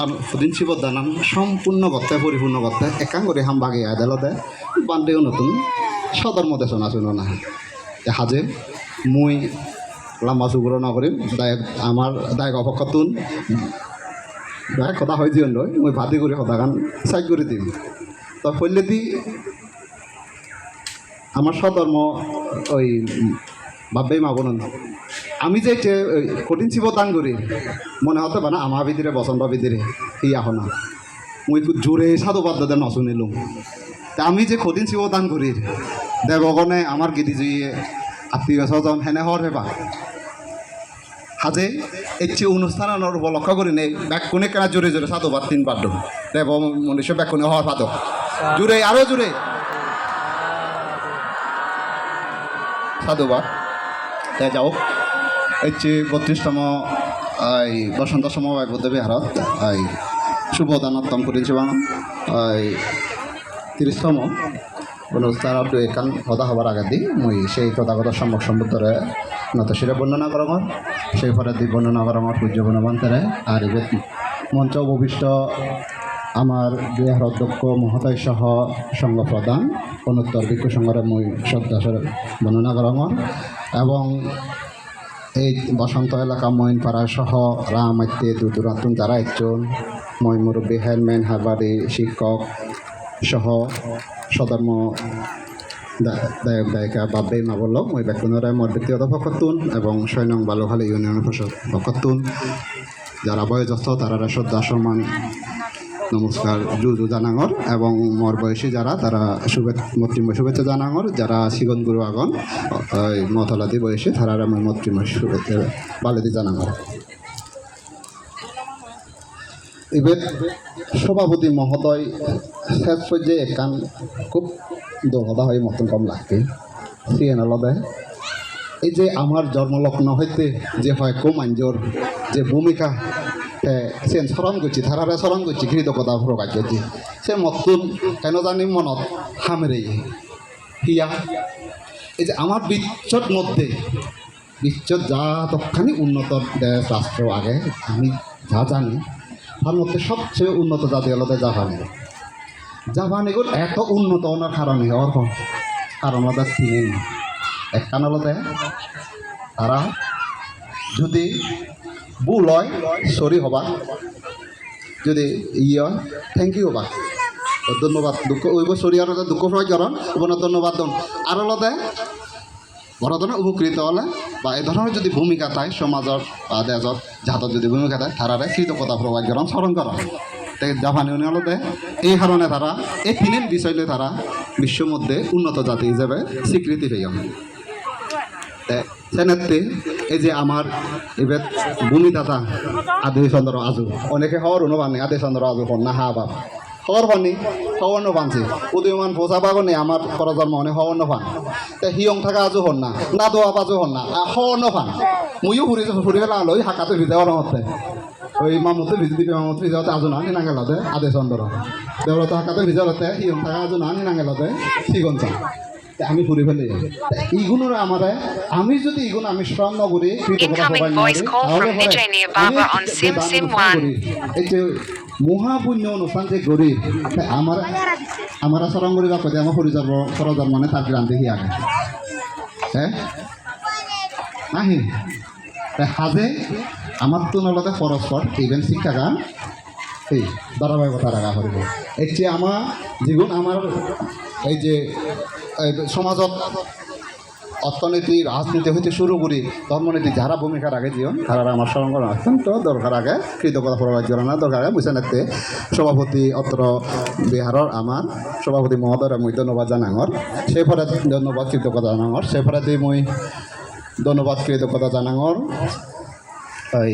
আর সুদিন শিবদান নাম সম্পূর্ণ করতে পরিপূর্ণ করতে একা করে হাম বাগে আদালতে বান্ডেও নতুন সদর মধ্যে শোনা শুনো না হাজে, মুই লাম্বা চুগুৰ নকৰিম দায়ক, আমাৰ দায়ক অপক্ষতুন দায়ক সদা হয় জীৱন লৈ, মই ভাতি কৰি সদাগান চাইড কৰি দিম। তো ফল্যেদি আমার স্বধর্ম ওই ভাববেই মাবনন আমি যে কঠিন দান করি, মনে হতে পারে আমার ভিতরে বসন্ত ভিতরে এই আহ না মুই খুব জোরে সাধু বাদ্য নশুনিলুম তা আমি যে কঠিন দান করি দেবগণে আমার গিরি জুইয়ে আত্মীয় স্বজন হেনে হর হেবা। হাজে এচ্ছে অনুষ্ঠানের উপলক্ষ করি নেই ব্যাকুনে কেনা জোরে জোরে সাধু বাদ তিন বাদ্য দেব মনুষ্য ব্যাকুনে হওয়ার পাদক জোরে আরও জোরে সাধুবাদ তাই যাও। এই যে বত্রিশতম এই বসন্ত সমবায় বুদ্ধ বিহারত এই শুভদানোত্তম করেছিলাম এই তিরিশতম অনুষ্ঠান দু একান হদা হবার আগে দি, মুই সেই তথাগত সম্যক সম্বুদ্ধরে নতশিরে বর্ণনা করম, সেই ফলে দি বর্ণনা করম পূজ্য বনবন্তরে আর মঞ্চ উপবিষ্ট আমার বিহার অধ্যক্ষ মহোদয় সহ সংঘ প্রধান অনুত্তর ভিক্ষু সংঘরে মই শ্রদ্ধাসরে বর্ণনা করমর এবং এই বসন্ত এলাকা মইনপাড়া সহ রামাইতে দুদুরাতুন যারা একজন মই মুরব্বী, হেলমেন হারবারি শিক্ষক সহ সদর্ম দায়ক, দায়িকা বাব্বে মাবল মই বেকুনরে মোর ব্যক্তিগত পক্ষতুন এবং সৈনং বালুখালী ইউনিয়ন পরিষদ যারা বয়োজ্যেষ্ঠ তারা শ্রদ্ধা সম্মান নমস্কার জুজু জানাঙর এবং মোর বয়সী যারা, তারা শুভে শুভেচ্ছা জানাঙর যারা শিগন গুরু আগন মতলাদি বয়সী, তারা আমার মৈত্রীময় শুভেচ্ছা বালেদি জানাঙর এবার সভাপতি মহোদয়, শেষ পর্যায়ে একান খুব দুর্ঘটনা হয়ে মতন কম লাগবে। সিএন আলাদা এই যে আমার জন্মলগ্ন হইতে যে হয় কুমাঞ্জর যে ভূমিকা সে স্মরণ করছি তারারে স্মরণ করছি কৃতজ্ঞতা প্রকাশ করছি সে মতন কেন জানি মনত হামেরে হিয়া এই যে আমার বিশ্বর মধ্যে বিশ্বর যা তৎখানি উন্নত দেশ, রাষ্ট্র আগে, আমি যা জানি, তার মধ্যে সবচেয়ে উন্নত জাতি হলো জাপানি। জাপানি এগুলো এত উন্নত ওনার কারণে ওর কারণ ওদের তিনি এক কান হলতে তারা যদি ভুল হয় সরি হবা। যদি ইয়ে হয় থ্যাংক ইউ হবা। ধন্যবাদ, দুঃখ ওইব সরি আর দুঃখ প্রকাশ করেন ওনার ধন্যবাদ দন আর হলতে বড় উপকৃত হলে বা এই ধরনের যদি ভূমিকা থাকে সমাজত বা দেশত জাতত যদি ভূমিকা থাকে তারারে কৃতজ্ঞতা প্রকাশ করেন স্মরণ তাই জাপানি হলতে এই কারণে তারা এই তিনের বিষয় লই তারা বিশ্বের মধ্যে উন্নত জাতি হিসেবে স্বীকৃতি পেয়ে সেনেতে এই যে আমার এবার ভূমিদাতা আদি চন্দ্র আজু। অনেকে হওয়ার অনুবানি আদি চন্দ্র আজু হন, না হা বাপ। হওয়ার পানি হওয়ার পানছি উদয়মান ভোজা বাগনে আমার করজন্ম অনেক হওয়ার পান তে হিয়ং থাকা আজু হন না না দোয়া বাজু হন না হওয়ার পান ময়ও ফুরি ফুরি পেলা লই হাকাতে ভিজাওয়ার মতে ওই মামুতে ভিজি দিবি, মামুতে ভিজাওতে আজু না নিনা গেলতে আদে চন্দ্র দেওয়ালতে হাকাতে ভিজাওতে হিয়ং থাকা আজু না নিনা গেলতে চান তা আমি ফুরি ফেলে এইগুলোর আমার আমি যদি এগুলো আমি on Sim Sim One. এই যে মহাপুণ্য অনুষ্ঠান যে করি আমার আমার স্মরণ করি বা কথা আমার সরিজন্ম সরজন্ম মানে তার গ্রাম দেখি আগে। হ্যাঁ নাহি হাজে আমার তো নলতে পরস্পর ইভেন শিক্ষা গান এই ধারাবাহিকতা রাখা করিব এতিয়া আমাৰ যিগুণ আমাৰ এই যে, এই সমাজত অর্থনীতি, রাজনীতি হইতে শুরু করি, ধর্মনীতি যারা ভূমিকা রাখে জীবন তারা আমার করা অত্যন্ত দরকার আগে, কৃতজ্ঞতা প্রকাশ করা না দরকার আগে বুঝে নাতে সভাপতি অত্র বিহারের আমার, সভাপতি মহোদয় মই ধন্যবাদ জানাঙর। সেই ফলে ধন্যবাদ, কৃতজ্ঞতা জানাঙর। সেই ফলে মই, ধন্যবাদ, কৃতজ্ঞতা জানাঙর।